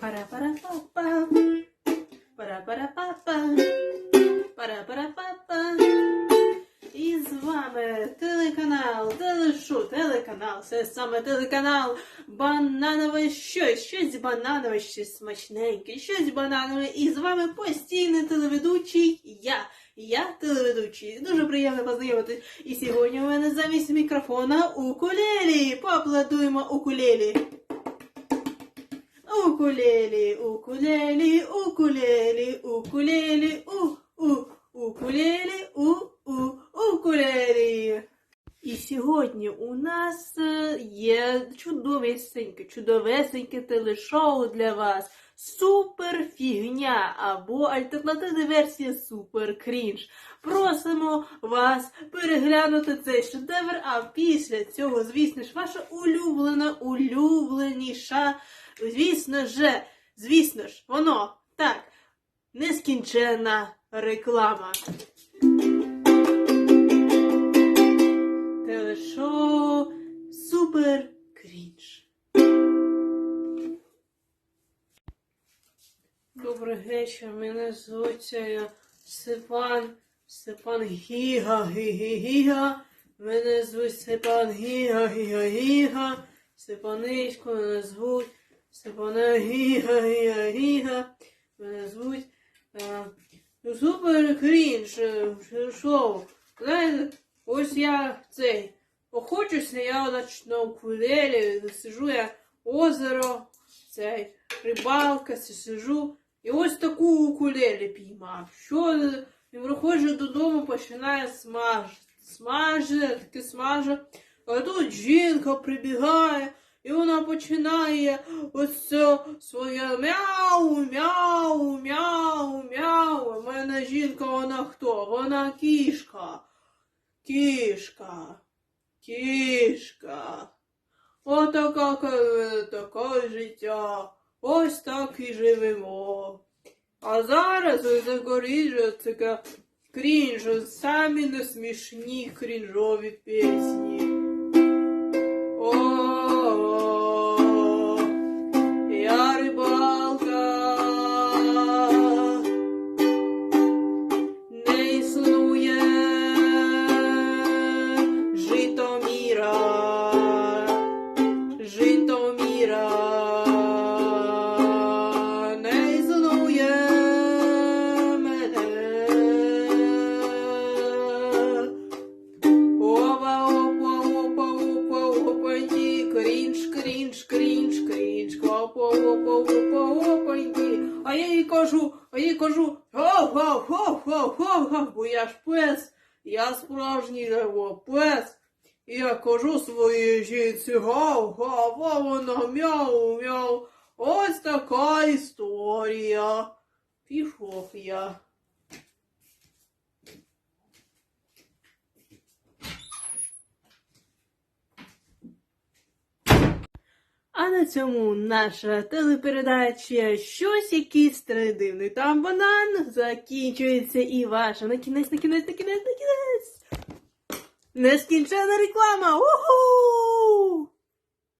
Пара-пара-па-па. Пара-пара-па-па. Пара-пара-па-па. І з вами телеканал, телешо, телеканал, це саме телеканал Бананове щось, щось бананове, щось смачненьке, щось бананове. І з вами постійний телеведучий я. Я телеведучий. Дуже приємно познайомитись. І сьогодні у мене замість мікрофона укулелі. Поаплодуємо укулелі. Укулелі, укулелі, укулелі, укулелі, у, у, укулелі, у, у, укулелі. І сьогодні у нас е, є чудовесеньке, чудовесеньке телешоу для вас. Супер фігня або альтернативна версія Супер Крінж. Просимо вас переглянути цей шедевр, а після цього, звісно ж, ваша улюблена, улюбленіша, звісно ж, звісно ж, воно так, нескінчена реклама. Добрий вечір, мене звуть е, Степан, Степан Гіга, Гіга, Гіга. Мене звуть Степан Гіга, Гіга, Гіга. Степаничко мене звуть Степана Гіга, Гіга, Гіга. Мене звуть е, ну, Супер Крінж е, шоу. Знаєте, ось я цей охочуся, я значить, на укулелі, сижу я озеро, цей рибалка, сижу. І ось таку укулелі піймав. Що і приходжу додому, починає смажити. Смаже, таке смаже. А тут жінка прибігає, і вона починає ось своє мяу, мяу, мяу, мяу. У мене жінка, вона хто? Вона кішка. Кішка. Кішка. Отака ка- таке життя. Ось так і живемо. А зараз ось закоріжу таке крінж, самі несмішні крінжові пісні. Опа, опаньки. А я їй кажу, а їй кажу, гав, гав, гав, гав, гав, гав, бо я ж пес, я справжній його пес. І я кажу своїй жінці гав, гав, а вона мяу, мяу. Ось така історія. Пішов я. А на цьому наша телепередача щось якийсь дивний там банан закінчується і ваша на кінець, на кінець, на кінець, на кінець. Нескінчена реклама! Уху!